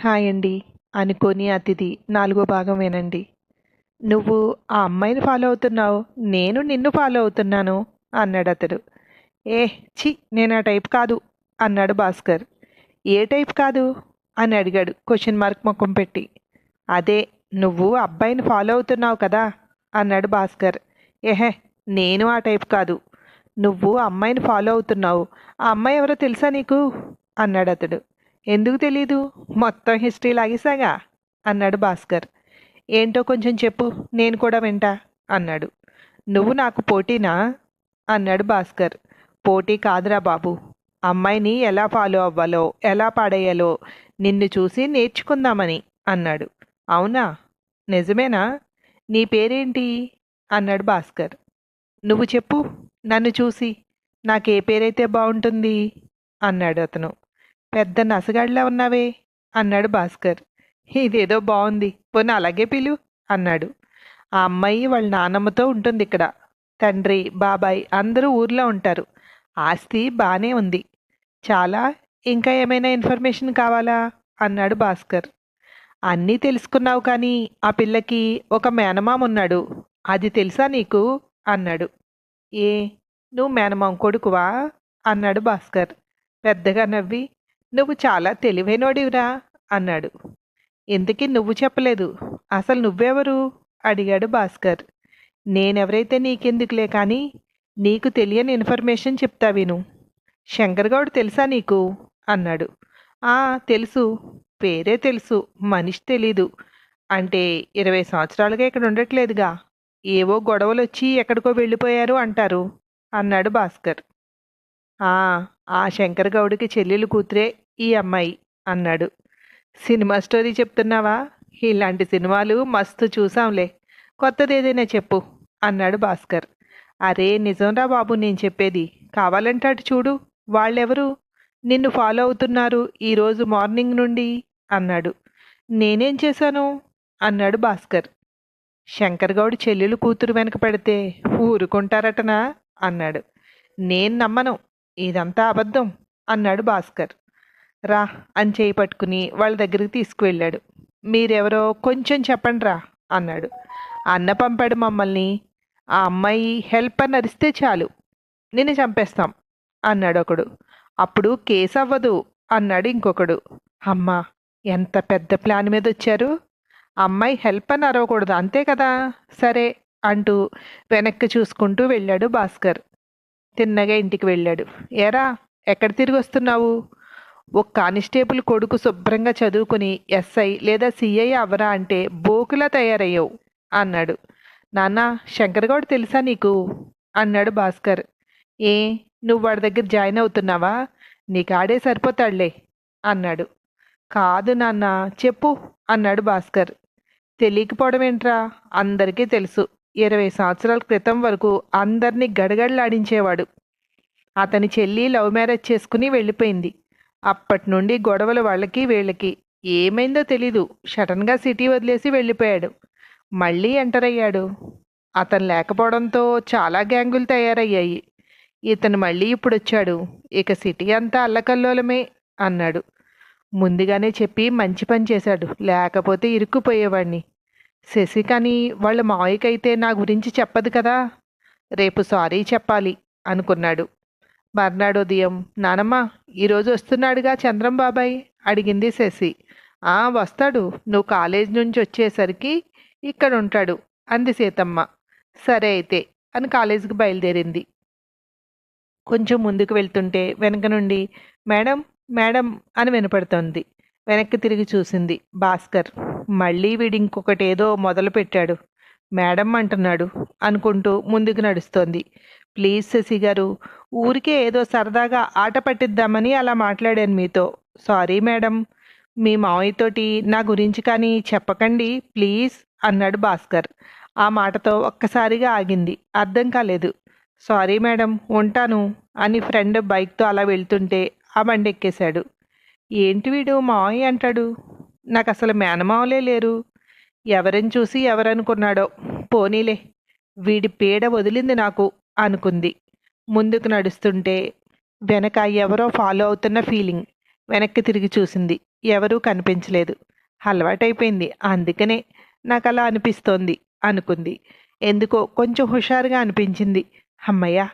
Hi అండి అనుకోని అతిథి నాలుగో భాగం వినండి. నువ్వు ఆ అమ్మాయిని ఫాలో అవుతున్నావు నేను నిన్ను ఫాలో అవుతున్నాను అన్నాడు అతడు ఏ ఛీ నేను ఆ టైప్ కాదు అన్నాడు భాస్కర్. ఏ టైప్ కాదు అని అడిగాడు క్వశ్చన్ మార్క్ ముఖం పెట్టి. అదే నువ్వు అబ్బాయిని ఫాలో అవుతున్నావు కదా అన్నాడు భాస్కర్. ఏహే నేను ఆ టైప్ కాదు. నువ్వు అమ్మాయిని ఫాలో అవుతున్నావు ఆ అమ్మాయి ఎవరో తెలుసా నీకు అన్నాడు అతడు ఎందుకు తెలీదు? మొత్తం హిస్టరీ లాగేశాగా? అన్నాడు భాస్కర్. ఏంటో కొంచెం చెప్పు నేను కూడా వింటా అన్నాడు. నువ్వు నాకు పోటీనా? అన్నాడు భాస్కర్. పోటీ కాదురా బాబు. అమ్మాయిని ఎలా ఫాలో అవ్వాలో ఎలా పాడేయాలో నిన్ను చూసి నేర్చుకుందామని అన్నాడు. అవునా? నిజమేనా? నీ పేరేంటి? అన్నాడు భాస్కర్. నువ్వు చెప్పు నన్ను చూసి. నాకే పేరైతే బాగుంటుంది అన్నాడు అతను. పెద్ద నసగాడిలా ఉన్నావే? అన్నాడు భాస్కర్. ఇదేదో బాగుంది పోనీ అలాగే పిలు అన్నాడు. ఆ అమ్మాయి వాళ్ళ నానమ్మతో ఉంటుంది ఇక్కడ. తండ్రి బాబాయ్ అందరూ ఊర్లో ఉంటారు. ఆస్తి బాగానే ఉంది. చాలా ఇంకా ఏమైనా ఇన్ఫర్మేషన్ కావాలా? అన్నాడు భాస్కర్. అన్నీ తెలుసుకున్నావు కానీ ఆ పిల్లకి ఒక మేనమామ ఉన్నాడు. అది తెలుసా నీకు? అన్నాడు. ఏ నువ్వు మేనమామ కొడుకువా? అన్నాడు భాస్కర్. పెద్దగా నవ్వి నువ్వు చాలా తెలివైనోడివిరా అన్నాడు. ఇంతకీ నువ్వు చెప్పలేదు? అసలు నువ్వెవరు? అడిగాడు భాస్కర్. నేనెవరైతే నీకెందుకులే కానీ నీకు తెలియని ఇన్ఫర్మేషన్ చెప్తా విను. శంకర్ గౌడ్ తెలుసా నీకు? అన్నాడు. ఆ తెలుసు. పేరే తెలుసు. మనిషి తెలీదు. అంటే ఇరవై సంవత్సరాలుగా ఇక్కడ ఉండట్లేదుగా. ఏవో గొడవలు వచ్చి ఎక్కడికో వెళ్ళిపోయారు అంటారు అన్నాడు భాస్కర్. ఆ! శంకర్ గౌడ్కి చెల్లెలు కూతురే ఈ అమ్మాయి అన్నాడు. సినిమా స్టోరీ చెప్తున్నావా? ఇలాంటి సినిమాలు మస్తు చూసాంలే. కొత్తది ఏదైనా చెప్పు అన్నాడు భాస్కర్. అరే నిజంరా బాబు నేను చెప్పేది. కావాలంటే అటు చూడు. వాళ్ళెవరు? నిన్ను ఫాలో అవుతున్నారు ఈరోజు మార్నింగ్ నుండి అన్నాడు. నేనేం చేశాను? అన్నాడు భాస్కర్. శంకర్ గౌడ్ చెల్లెలు కూతురు వెనక పెడితే ఊరుకుంటారటనా? అన్నాడు. నేను నమ్మను. ఇదంతా అబద్ధం అన్నాడు భాస్కర్. రా అని చేయి పట్టుకుని వాళ్ళ దగ్గరికి తీసుకువెళ్ళాడు. మీరెవరో కొంచెం చెప్పండి రా అన్నాడు. అన్న పంపాడు మమ్మల్ని. ఆ అమ్మాయి హెల్ప్ అని అరిస్తే చాలు. నిన్ను చంపేస్తాం అన్నాడు ఒకడు. అప్పుడు కేసు అవ్వదు అన్నాడు ఇంకొకడు. అమ్మా ఎంత పెద్ద ప్లాన్ మీద వచ్చారు? అమ్మాయి హెల్ప్ అని అరవకూడదు అంతే కదా? సరే అంటూ వెనక్కి చూసుకుంటూ వెళ్ళాడు భాస్కర్. తిన్నగా ఇంటికి వెళ్ళాడు. ఏరా ఎక్కడ తిరిగి వస్తున్నావు? ఒక కానిస్టేబుల్ కొడుకు శుభ్రంగా చదువుకుని ఎస్ఐ లేదా సిఐ అవరా అంటే బోకులా తయారయ్యావు అన్నాడు. నాన్న శంకర్గౌడ్ తెలుసా నీకు? అన్నాడు భాస్కర్. ఏ నువ్వు వాడి దగ్గర జాయిన్ అవుతున్నావా? నీకు ఆడే సరిపోతాడులే అన్నాడు. కాదు నాన్న చెప్పు అన్నాడు భాస్కర్. తెలియకపోవడం ఏంట్రా? అందరికీ తెలుసు. ఇరవై సంవత్సరాల క్రితం వరకు అందరినీ గడగడలాడించేవాడు. అతని చెల్లి లవ్ మ్యారేజ్ చేసుకుని వెళ్ళిపోయింది. అప్పటి నుండి గొడవలు వాళ్ళకి వీళ్ళకి. ఏమైందో తెలీదు. షటన్గా సిటీ వదిలేసి వెళ్ళిపోయాడు. మళ్ళీ ఎంటర్ అయ్యాడు. అతను లేకపోవడంతో చాలా గ్యాంగులు తయారయ్యాయి. ఇతను మళ్ళీ ఇప్పుడు వచ్చాడు ఇక సిటీ అంతా అల్లకల్లోలమే అన్నాడు. ముందుగానే చెప్పి మంచి పని చేశాడు. లేకపోతే ఇరుక్కుపోయేవాడిని. శశి కానీ వాళ్ళ మావయ్యకైతే నా గురించి చెప్పదు కదా రేపు సారీ చెప్పాలి అనుకున్నాడు. మర్నాడు ఉదయం నానమ్మ ఈరోజు వస్తున్నాడుగా చంద్రం బాబాయ్? అడిగింది శశి. ఆ వస్తాడు నువ్వు కాలేజ్ నుంచి వచ్చేసరికి ఇక్కడ ఉంటాడు అంది సీతమ్మ. సరే అయితే అని కాలేజీకి బయలుదేరింది. కొంచెం ముందుకు వెళ్తుంటే వెనక నుండి మేడం మేడం అని వినపడుతోంది. వెనక్కి తిరిగి చూసింది భాస్కర్. మళ్ళీ వీడి ఇంకొకటి ఏదో మొదలు పెట్టాడు. మేడం అంటున్నాడు అనుకుంటూ ముందుకు నడుస్తోంది. ప్లీజ్ శశి గారు ఊరికే ఏదో సరదాగా ఆట పట్టిద్దామని అలా మాట్లాడాను మీతో. సారీ మేడం మీ మావయ్యతోటి నా గురించి కానీ చెప్పకండి ప్లీజ్ అన్నాడు భాస్కర్. ఆ మాటతో ఒక్కసారిగా ఆగింది. అర్థం కాలేదు. సారీ మేడం ఉంటాను అని ఫ్రెండ్ బైక్తో అలా వెళ్తుంటే ఆ బండి ఎక్కేశాడు ఏంటి వీడు మావయ్య అంటాడు? నాకు అసలు మేనమావలే లేరు. ఎవరిని చూసి ఎవరనుకున్నాడో. పోనీలే వీడి పీడ వదిలింది నాకు అనుకుంది. ముందుకు నడుస్తుంటే వెనక ఎవరో ఫాలో అవుతున్న ఫీలింగ్ వెనక్కి తిరిగి చూసింది. ఎవరూ కనిపించలేదు. అలవాటైపోయింది. అందుకనే నాకు అలా అనిపిస్తోంది అనుకుంది. ఎందుకో కొంచెం హుషారుగా అనిపించింది. అమ్మయ్యా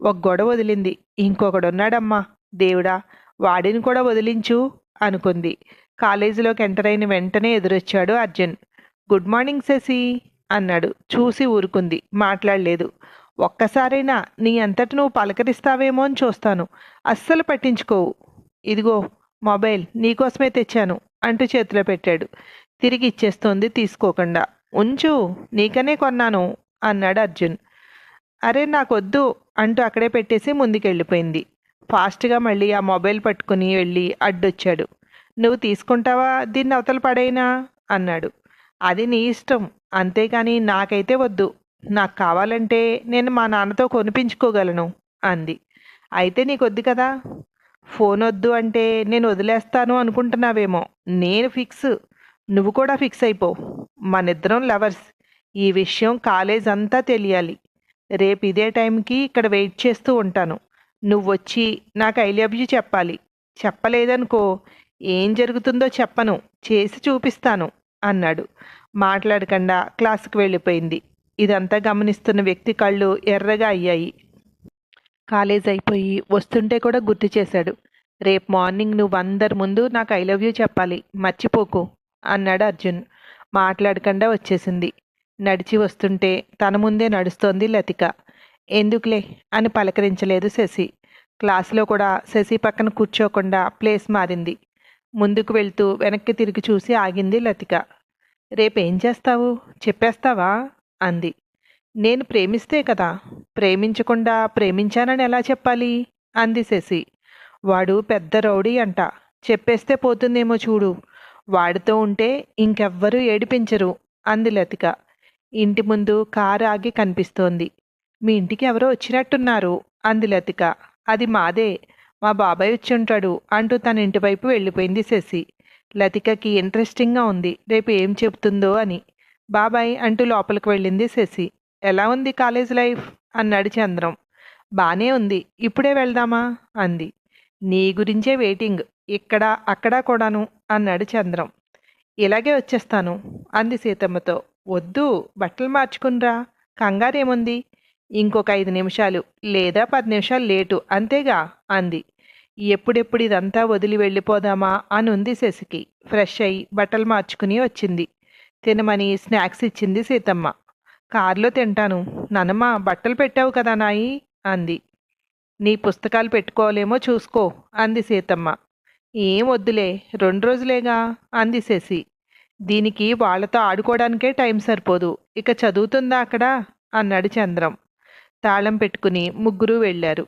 ఒక గొడవ వదిలింది. ఇంకొకడున్నాడమ్మా. దేవుడా వాడిని కూడా వదిలించు అనుకుంది. కాలేజీలోకి ఎంటర్ అయిన వెంటనే ఎదురొచ్చాడు అర్జున్. గుడ్ మార్నింగ్ శశి అన్నాడు. చూసి ఊరుకుంది. మాట్లాడలేదు. ఒక్కసారైనా నీ అంతటి నువ్వు పలకరిస్తావేమో అని చూస్తాను. అస్సలు పట్టించుకోవు. ఇదిగో మొబైల్ నీకోసమే తెచ్చాను అంటూ చేతిలో పెట్టాడు. తిరిగి ఇచ్చేస్తోంది తీసుకోకుండా. ఉంచు నీకనే కొన్నాను అన్నాడు అర్జున్. అరే నాకొద్దు అంటూ అక్కడే పెట్టేసి ముందుకెళ్ళిపోయింది. ఫాస్ట్గా మళ్ళీ ఆ మొబైల్ పట్టుకుని వెళ్ళి అడ్డొచ్చాడు. నువ్వు తీసుకుంటావా? దీన్ని అవతల పడైనా అన్నాడు. అది నీ ఇష్టం. అంతేకాని నాకైతే వద్దు. నాకు కావాలంటే నేను మా నాన్నతో కొనిపించుకోగలను అంది. అయితే నీకొద్దు కదా. ఫోన్ వద్దు అంటే నేను వదిలేస్తాను అనుకుంటున్నావేమో. నేను ఫిక్స్. నువ్వు కూడా ఫిక్స్ అయిపో. మనిద్దరం లవర్స్. ఈ విషయం కాలేజ్ అంతా తెలియాలి. రేపు ఇదే టైంకి ఇక్కడ వెయిట్ చేస్తూ ఉంటాను. నువ్వు వచ్చి నాకు ఐ లవ్ యూ చెప్పాలి. చెప్పలేదనుకో ఏం జరుగుతుందో చెప్పను చేసి చూపిస్తాను అన్నాడు. మాట్లాడకుండా క్లాసుకు వెళ్ళిపోయింది. ఇదంతా గమనిస్తున్న వ్యక్తి కళ్ళు ఎర్రగా అయ్యాయి. కాలేజ్ అయిపోయి వస్తుంటే కూడా గుర్తు చేశాడు. రేపు మార్నింగ్ నువ్వు అందరి ముందు నాకు ఐ లవ్ యూ చెప్పాలి మర్చిపోకు అన్నాడు అర్జున్. మాట్లాడకుండా వచ్చేసింది. నడిచి వస్తుంటే తన ముందే నడుస్తోంది లతిక. ఎందుకులే? అని పలకరించలేదు శశి. క్లాసులో కూడా శశి పక్కన కూర్చోకుండా ప్లేస్ మారింది. ముందుకు వెళ్తూ వెనక్కి తిరిగి చూసి ఆగింది లతిక. రేపేం చేస్తావు? చెప్పేస్తావా? అంది. నేను ప్రేమిస్తే కదా. ప్రేమించకుండా ప్రేమించానని ఎలా చెప్పాలి? అంది శశి. వాడు పెద్ద రౌడీ అంట. చెప్పేస్తే పోతుందేమో చూడు. వాడితో ఉంటే ఇంకెవ్వరూ ఏడిపించరు. అంది లతిక. ఇంటి ముందు కారు ఆగి కనిపిస్తోంది. మీ ఇంటికి ఎవరో వచ్చినట్టున్నారు. అంది లతిక. అది మాదే. మా బాబాయ్ వచ్చి ఉంటాడు అంటూ తన ఇంటి వైపు వెళ్ళిపోయింది శశి. లతికకి ఇంట్రెస్టింగ్గా ఉంది రేపు ఏం చెబుతుందో అని. బాబాయ్ అంటూ లోపలికి వెళ్ళింది శశి. ఎలా ఉంది కాలేజ్ లైఫ్? అన్నాడు చంద్రం. బానే ఉంది ఇప్పుడే వెళ్దామా? అంది. నీ గురించే వెయిటింగ్ ఇక్కడ అక్కడ కూడాను అన్నాడు చంద్రం. ఇలాగే వచ్చేస్తాను అంది సీతమ్మతో. వద్దు బట్టలు మార్చుకునిరా కంగారేముంది? ఇంకొక ఐదు నిమిషాలు లేదా పది నిమిషాలు లేటు అంతేగా? అంది. ఎప్పుడెప్పుడు ఇదంతా వదిలి వెళ్ళిపోదామా? అని ఉంది శశికి. ఫ్రెష్ అయి బట్టలు మార్చుకుని వచ్చింది. తినమని స్నాక్స్ ఇచ్చింది సీతమ్మ. కారులో తింటాను. నానమ్మ బట్టలు పెట్టావు కదా నాయి? అంది. నీ పుస్తకాలు పెట్టుకోలేమో చూసుకో అంది సీతమ్మ. ఏం వద్దులే రెండు రోజులేగా? అంది శశి. దీనికి వాళ్ళతో ఆడుకోవడానికే టైం సరిపోదు. ఇక చదువుతుందా అక్కడ? అన్నాడు చంద్రం. తాళం పెట్టుకుని ముగ్గురు వెళ్ళారు.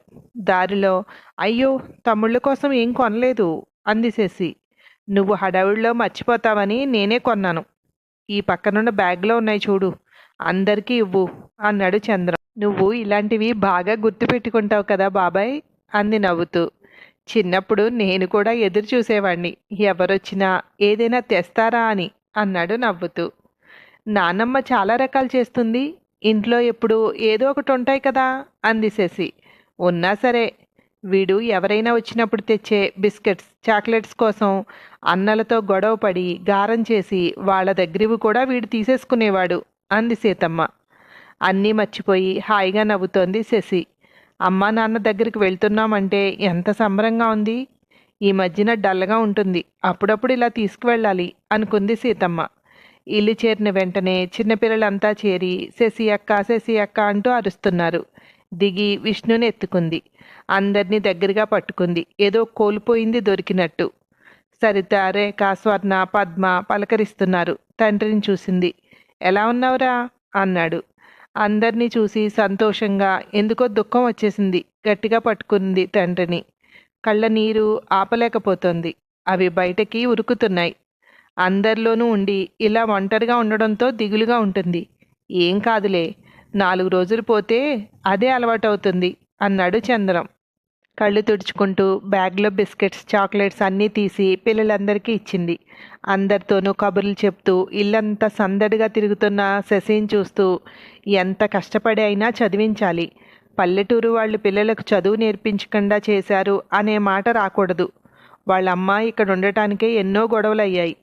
దారిలో అయ్యో తమ్ముళ్ళ కోసం ఏం కొనలేదు? అందిసేసి నువ్వు హడావిడిలో మర్చిపోతావని నేనే కొన్నాను. ఈ పక్కనున్న బ్యాగ్లో ఉన్నాయి చూడు. అందరికీ ఇవ్వు అన్నాడు చంద్రం. నువ్వు ఇలాంటివి బాగా గుర్తుపెట్టుకుంటావు కదా బాబాయ్ అంది నవ్వుతూ. చిన్నప్పుడు నేను కూడా ఎదురు చూసేవాణ్ణి ఎవరొచ్చినా ఏదైనా తెస్తారా అని అన్నాడు నవ్వుతూ. నానమ్మ చాలా రకాలు చేస్తుంది. ఇంట్లో ఎప్పుడు ఏదో ఒకటి ఉంటాయి కదా అంది శశి ఉన్నా సరే వీడు ఎవరైనా వచ్చినప్పుడు తెచ్చే బిస్కెట్స్ చాక్లెట్స్ కోసం అన్నలతో గొడవ పడి గారం చేసి వాళ్ళ దగ్గరివి కూడా వీడు తీసేసుకునేవాడు అంది సీతమ్మ. అన్నీ మర్చిపోయి హాయిగా నవ్వుతోంది శశి. అమ్మా నాన్న దగ్గరికి వెళ్తున్నామంటే ఎంత సంబరంగా ఉంది. ఈ మధ్యన డల్గా ఉంటుంది. అప్పుడప్పుడు ఇలా తీసుకువెళ్ళాలి అనుకుంది సీతమ్మ. ఇల్లు చేరిన వెంటనే చిన్నపిల్లలంతా చేరి శశి అక్క శశి అక్క అంటూ అరుస్తున్నారు. దిగి విష్ణుని ఎత్తుకుంది. అందరినీ దగ్గరగా పట్టుకుంది. ఏదో కోల్పోయింది దొరికినట్టు. సరిత రేఖ స్వర్ణ పద్మ పలకరిస్తున్నారు. తండ్రిని చూసింది. ఎలా ఉన్నావురా? అన్నాడు. అందరినీ చూసి సంతోషంగా ఎందుకో దుఃఖం వచ్చేసింది. గట్టిగా పట్టుకుంది తండ్రిని. కళ్ళ నీరు ఆపలేకపోతోంది. అవి బయటకి ఉరుకుతున్నాయి. అందరిలోనూ ఉండి ఇలా ఒంటరిగా ఉండడంతో దిగులుగా ఉంటుంది. ఏం కాదులే నాలుగు రోజులు పోతే అదే అలవాటవుతుంది అన్నాడు చంద్రం కళ్ళు తుడుచుకుంటూ బ్యాగ్లో బిస్కెట్స్ చాక్లెట్స్ అన్నీ తీసి పిల్లలందరికీ ఇచ్చింది. అందరితోనూ కబుర్లు చెప్తూ ఇల్లంతా సందడిగా తిరుగుతున్న శశిని చూస్తూ ఎంత కష్టపడి అయినా చదివించాలి. పల్లెటూరు వాళ్ళు పిల్లలకు చదువు నేర్పించకుండా చేశారు అనే మాట రాకూడదు. వాళ్ళ అమ్మ ఇక్కడ ఉండటానికే ఎన్నో గొడవలు అయ్యాయి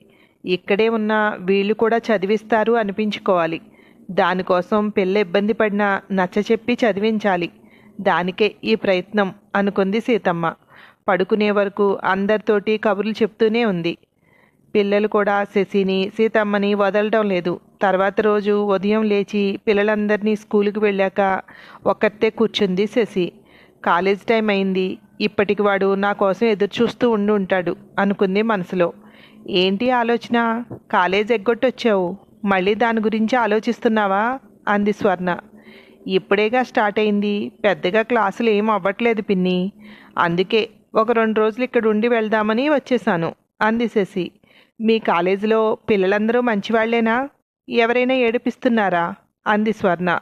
ఇక్కడే ఉన్న వీళ్ళు కూడా చదివిస్తారు అనిపించుకోవాలి. దానికోసం పిల్ల ఇబ్బంది పడినా నచ్చచెప్పి చదివించాలి. దానికే ఈ ప్రయత్నం అనుకుంది సీతమ్మ. పడుకునే వరకు అందరితోటి కబుర్లు చెప్తూనే ఉంది. పిల్లలు కూడా శశిని సీతమ్మని వదలడం లేదు. తర్వాత రోజు ఉదయం లేచి పిల్లలందరినీ స్కూల్కి వెళ్ళాక ఒక్కతే కూర్చుంది శశి. కాలేజ్ టైం అయింది. ఇప్పటికి వాడు నా కోసం ఎదురు చూస్తూ ఉండి ఉంటాడు అనుకుంది మనసులో. ఏంటి ఆలోచన? కాలేజ్ ఎగ్గొట్టొచ్చావు. మళ్ళీ దాని గురించి ఆలోచిస్తున్నావా? అంది స్వర్ణ. ఇప్పుడేగా స్టార్ట్ అయింది పెద్దగా క్లాసులు ఏం అవ్వట్లేదు పిన్ని. అందుకే ఒక రెండు రోజులు ఇక్కడ ఉండి వెళ్దామని వచ్చేసాను అంది శశి. మీ కాలేజీలో పిల్లలందరూ మంచివాళ్ళేనా? ఎవరైనా ఏడిపిస్తున్నారా? అంది స్వర్ణ.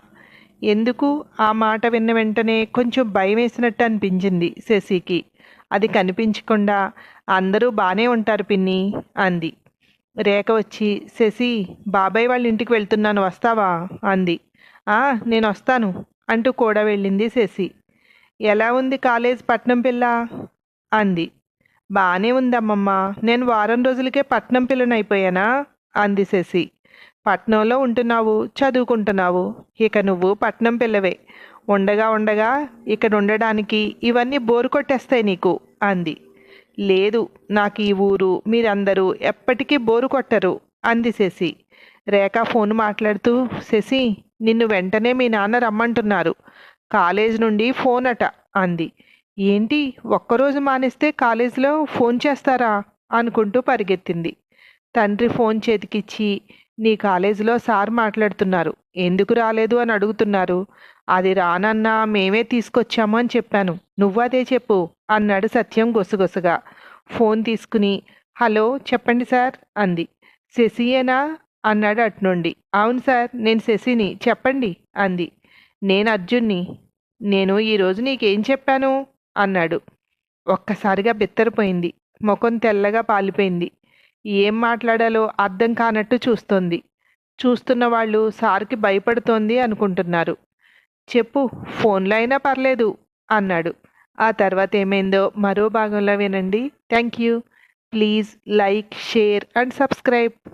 ఎందుకు? ఆ మాట విన్న వెంటనే కొంచెం భయం వేసినట్టు అనిపించింది శశికి. అది కనిపించకుండా అందరూ బాగానే ఉంటారు పిన్ని అంది. రేఖ వచ్చి శశి బాబాయ్ వాళ్ళ ఇంటికి వెళ్తున్నాను వస్తావా? అంది. ఆ నేను వస్తాను అంటూ కూడా వెళ్ళింది శశి. ఎలా ఉంది కాలేజ్ పట్నం పిల్ల? అంది. బాగానే ఉందమ్మమ్మ నేను వారం రోజులకే పట్నం పిల్లనైపోయానా? అంది శశి. పట్నంలో ఉంటున్నావు చదువుకుంటున్నావు ఇక నువ్వు పట్నం పిల్లవే. ఉండగా ఉండగా ఇక్కడ ఉండడానికి ఇవన్నీ బోరు కొట్టేస్తాయి నీకు అంది. లేదు నాకు ఈ ఊరు మీరందరూ ఎప్పటికీ బోరు కొట్టరు అంది శశి. రేఖ ఫోన్ మాట్లాడుతూ శశి నిన్ను వెంటనే మీ నాన్న రమ్మంటున్నారు. కాలేజ్ నుండి ఫోన్ అట అంది. ఏంటి ఒక్కరోజు మానేస్తే కాలేజీలో ఫోన్ చేస్తారా? అనుకుంటూ పరిగెత్తింది. తండ్రి ఫోన్ చేతికిచ్చి నీ కాలేజీలో సార్ మాట్లాడుతున్నారు. ఎందుకు రాలేదు అని అడుగుతున్నారు. అది రానన్నా మేమే తీసుకొచ్చాము అని చెప్పాను. నువ్వు అదే చెప్పు అన్నాడు సత్యం గొసగొసగా. ఫోన్ తీసుకుని హలో చెప్పండి సార్ అంది. శశియేనా? అన్నాడు అట్నుండి. అవును సార్ నేను శశిని చెప్పండి అంది. నేను అర్జున్ని నేను ఈరోజు నీకేం చెప్పాను? అన్నాడు. ఒక్కసారిగా బిత్తరపోయింది. ముఖం తెల్లగా పాలిపోయింది. ఏం మాట్లాడాలో అర్థం కానట్టు చూస్తోంది. చూస్తున్న వాళ్ళు సార్కి భయపడుతోంది అనుకుంటున్నారు. చెప్పు ఫోన్లో అయినా పర్లేదు అన్నాడు. ఆ తర్వాత ఏమైందో మరో భాగంలో వినండి. Thank you. Please like share and subscribe.